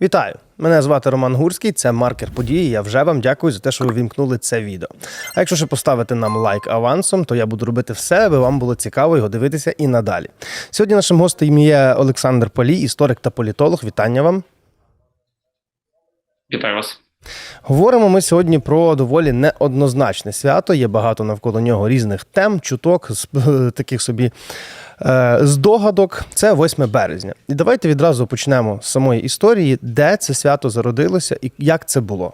Вітаю! Мене звати Роман Гурський, це маркер події. Я вже вам дякую за те, що ви вімкнули це відео. А якщо ще поставити нам лайк авансом, то я буду робити все, аби вам було цікаво його дивитися і надалі. Сьогодні нашим гостем є Олександр Полій, історик та політолог. Вітання вам. Вітаю вас. Говоримо ми сьогодні про доволі неоднозначне свято. Є багато навколо нього різних тем, чуток, таких собі е, здогадок. Це 8 березня. І давайте відразу почнемо з самої історії, де це свято зародилося і як це було.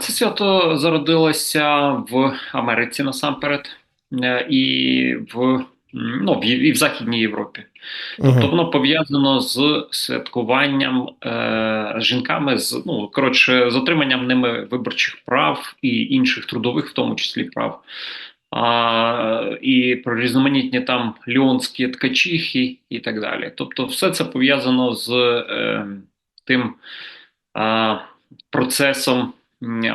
Це свято зародилося в Америці насамперед е, і в, ну, в, і в Західній Європі. Тобто Мгм. воно пов'язано з святкуванням е, жінками, з ну коротше, з отриманням ними виборчих прав і інших трудових, в тому числі прав. А, і про різноманітні там ліонські ткачихи і так далі. Тобто, все це пов'язано з е, тим а, процесом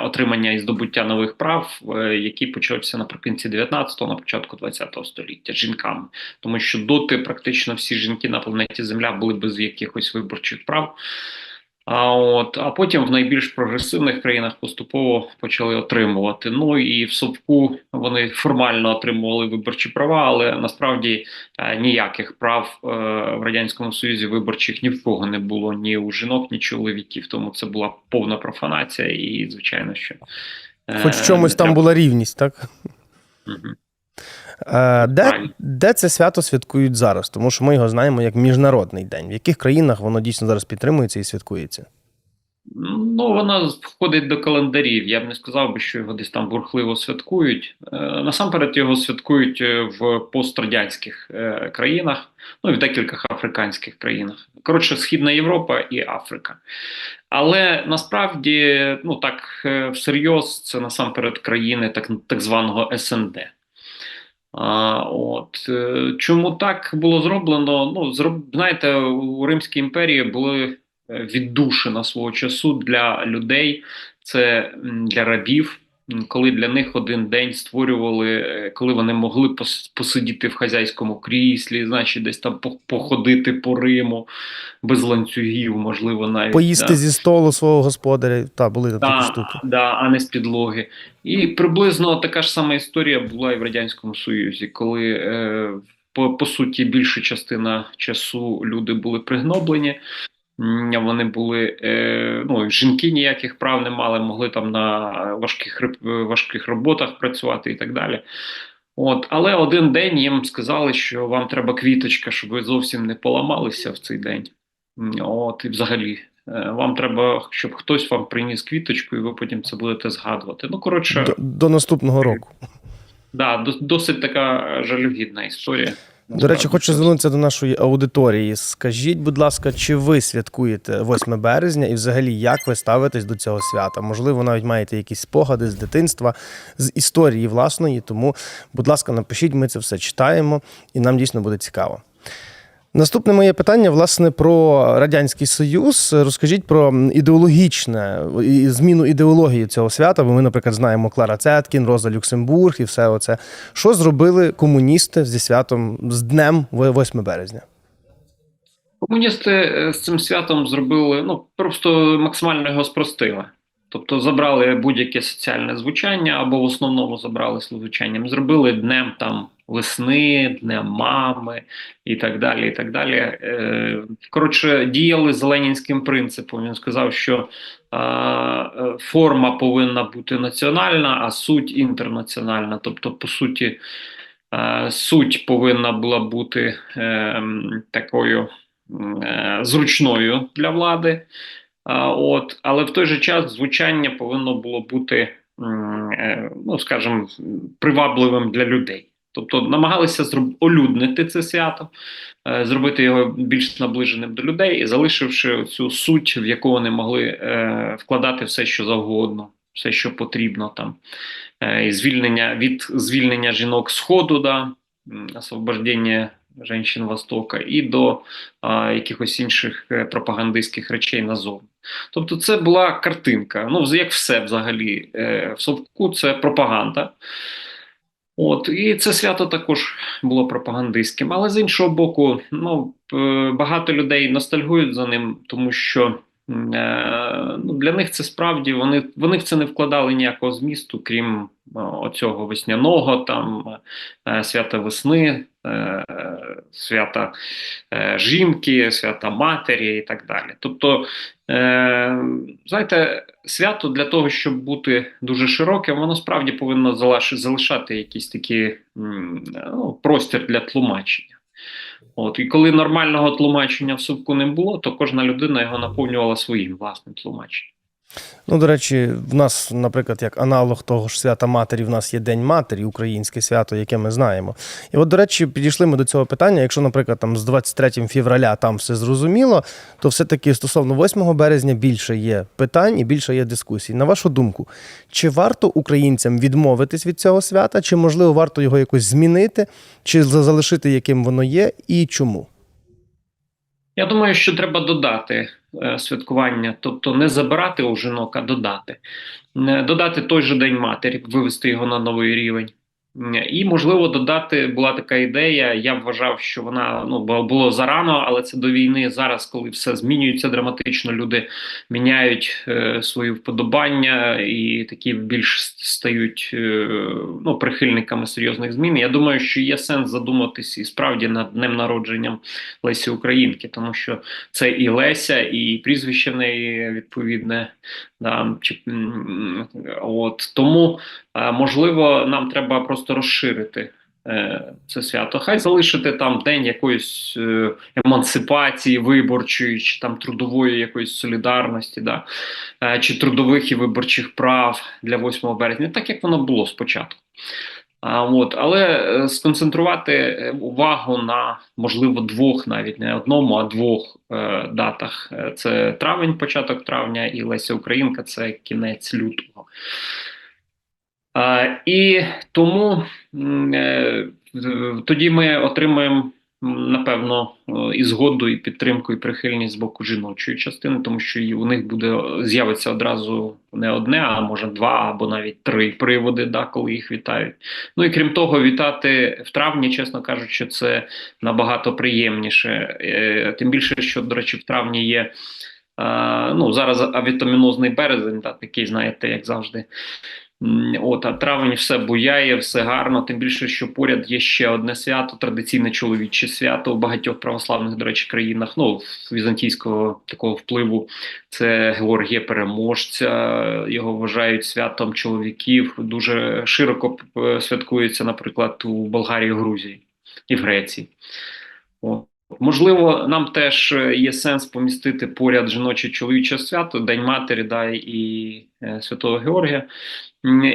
отримання і здобуття нових прав, які який почався наприкінці 19-го, на початку 20-го століття жінками, тому що доти практично всі жінки на планеті Земля були без якихось виборчих прав. А от а потім в найбільш прогресивних країнах поступово почали отримувати. Ну і в совку вони формально отримували виборчі права, але насправді е, ніяких прав е, в радянському союзі виборчих ні в кого не було ні у жінок, ні чоловіків. Тому це була повна профанація, і звичайно, що е, Хоч в чомусь там була рівність, так? Мгм. Е, Де, де це свято святкують зараз? Тому що ми його знаємо як міжнародний день. В яких країнах воно дійсно зараз підтримується і святкується? Ну, воно входить до календарів. Я б не сказав би, що його десь там бурхливо святкують. Е, насамперед його святкують е, в пострадянських країнах, ну і в декількох африканських країнах. Коротше, Східна Європа і Африка. Але насправді, ну так всерйоз, це насамперед країни так, так званого СНД. А, от е, чому так було зроблено? Ну, зроб, знаєте, у Римській імперії були е, віддушина свого часу для людей, це для рабів. Коли для них один день створювали, е, коли вони могли пос- посидіти в хазяйському кріслі, значить, десь там по- походити по Риму без ланцюгів, можливо, навіть Поїсти да. зі столу свого господаря. Та, були такі Та, штуки. да, а не з підлоги. І приблизно така ж сама історія була і в Радянському Союзі, коли е, по, по суті більша частина часу люди були пригноблені. Вони були е, ну, жінки ніяких прав не мали, могли там на важких важких роботах працювати і так далі. От, але один день їм сказали, що вам треба квіточка, щоб ви зовсім не поламалися в цей день. От, і взагалі, е, вам треба, щоб хтось вам приніс квіточку, і ви потім це будете згадувати. Ну, коротше, До, до наступного року. да, досить така жалюгідна історія. До речі, хочу звернутися до нашої аудиторії. Скажіть, будь ласка, чи ви святкуєте 8 березня і взагалі як ви ставитесь до цього свята? Можливо, навіть маєте якісь спогади з дитинства, з історії власної. Тому, будь ласка, напишіть, ми це все читаємо, і нам дійсно буде цікаво. Наступне моє питання, власне, про Радянський Союз. Розкажіть про ідеологічне зміну ідеології цього свята. Бо ми, наприклад, знаємо Клара Цеткін, Роза Люксембург і все оце. Що зробили комуністи зі святом з днем 8 березня? Комуністи е, з цим святом зробили, ну просто максимально його спростили. Тобто забрали будь-яке соціальне звучання, або в основному забрали звучанням, зробили днем там весни, днем мами і так далі. і так далі. Е, Коротше, діяли за ленінським принципом. Він сказав, що е, форма повинна бути національна, а суть інтернаціональна. Тобто, по суті, е, суть повинна була бути такою зручною для влади. От, але в той же час звучання повинно було бути, ну скажімо, привабливим для людей. Тобто намагалися зроб... олюднити це свято, е, зробити його більш наближеним до людей, і залишивши цю суть, в яку вони могли е, вкладати все, що завгодно, все, що потрібно там. Е, і звільнення від звільнення жінок сходу, да, освобождення жінок Востока, і до а, якихось інших е, пропагандистських речей назовні. Тобто, це була картинка. Ну, як все взагалі, е, в совку це пропаганда. От, і це свято також було пропагандистським. Але з іншого боку, ну, е, багато людей ностальгують за ним, тому що е, ну, для них це справді вони, вони в це не вкладали ніякого змісту, крім е, оцього весняного, там свята весни, свята жінки, свята матері і так далі. Тобто, е, знаєте, свято для того, щоб бути дуже широким, воно справді повинно залишати якийсь такий ну, простір для тлумачення. От, і коли нормального тлумачення в супку не було, то кожна людина його наповнювала своїм власним тлумаченням. Ну, до речі, в нас, наприклад, як аналог того ж свята матері, в нас є День матері, українське свято, яке ми знаємо. І от, до речі, підійшли ми до цього питання. Якщо, наприклад, там з 23 февраля там все зрозуміло, то все-таки стосовно 8 березня більше є питань і більше є дискусій. На вашу думку, чи варто українцям відмовитись від цього свята, чи можливо варто його якось змінити, чи залишити яким воно є, і чому? Я думаю, що треба додати е, святкування, тобто не забирати у жінок, а додати. Е, Додати той же День матері, вивести його на новий рівень. І, можливо, додати була така ідея. Я вважав, що вона ну було зарано, але це до війни. Зараз, коли все змінюється драматично, люди міняють е, свої вподобання і такі більш стають е, ну, прихильниками серйозних змін. Я думаю, що є сенс задуматись і справді над днем народженням Лесі Українки, тому що це і Леся, і прізвище в неї відповідне. Да, чи, от тому можливо нам треба просто розширити. е, Це свято. Хай залишити там день якоїсь е, емансипації виборчої, чи там трудової якоїсь солідарності, да, е, чи трудових і виборчих прав для 8 березня, так як воно було спочатку. А, от, але сконцентрувати увагу на можливо двох, навіть не одному, а двох е, датах: це травень, початок травня, і Леся Українка це кінець лютого. А, і тому е, тоді ми отримаємо. Напевно, і згоду, і підтримку, і прихильність з боку жіночої частини, тому що у них буде з'явиться одразу не одне, а може два або навіть три приводи, да, коли їх вітають. Ну і крім того, вітати в травні, чесно кажучи, це набагато приємніше. Е, Тим більше, що, до речі, в травні є. Ну, зараз авітамінозний березень, да, такий, знаєте, як завжди. От, а травень все буяє, все гарно. Тим більше, що поряд є ще одне свято, традиційне чоловіче свято в багатьох православних, до речі, країнах. Ну, візантійського такого впливу. Це Георгія Переможця. Його вважають святом чоловіків. Дуже широко е, святкується, наприклад, у Болгарії, Грузії і в Греції. От. Можливо, нам теж е, є сенс помістити поряд жіноче чоловіче свято, День Матері да, і Святого Георгія.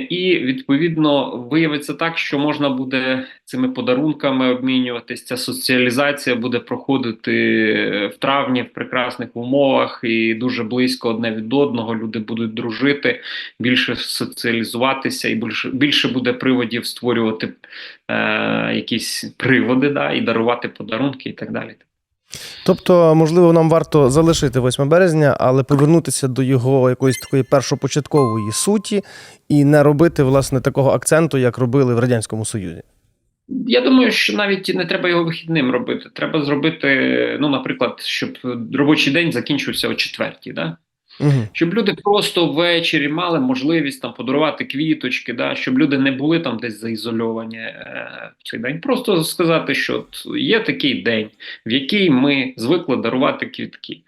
І відповідно виявиться так, що можна буде цими подарунками обмінюватись. Ця соціалізація буде проходити е, в травні в прекрасних умовах і дуже близько одне від одного. Люди будуть дружити, більше соціалізуватися, і більше більше буде приводів створювати е, якісь приводи, да, і дарувати подарунки, і так далі. Тобто, можливо, нам варто залишити 8 березня, але повернутися до його якоїсь такої першопочаткової суті і не робити власне такого акценту, як робили в радянському союзі. Я думаю, що навіть не треба його вихідним робити. Треба зробити, ну, наприклад, щоб робочий день закінчився о четвертій. Да? Угу. Щоб люди просто ввечері мали можливість там подарувати квіточки, да? щоб люди не були там десь заізольовані е, в цей день. Просто сказати, що є такий день, в який ми звикли дарувати квітки.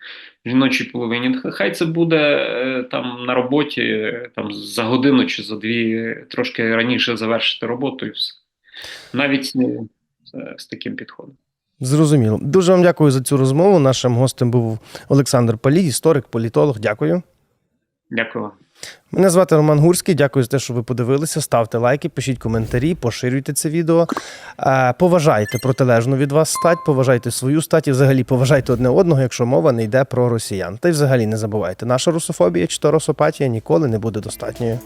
Жіночій половині. Хай це буде е, там на роботі там за годину чи за дві трошки раніше завершити роботу і все. Навіть е, з таким підходом. Зрозуміло. Дуже вам дякую за цю розмову. Нашим гостем був Олександр Палій, історик, політолог. Дякую. Дякую. Мене звати Роман Гурський. Дякую за те, що ви подивилися. Ставте лайки, пишіть коментарі, поширюйте це відео. Е, Поважайте протилежну від вас стать, поважайте свою стать і взагалі поважайте одне одного, якщо мова не йде про росіян. Та й взагалі не забувайте, наша русофобія чи то русопатія ніколи не буде достатньою.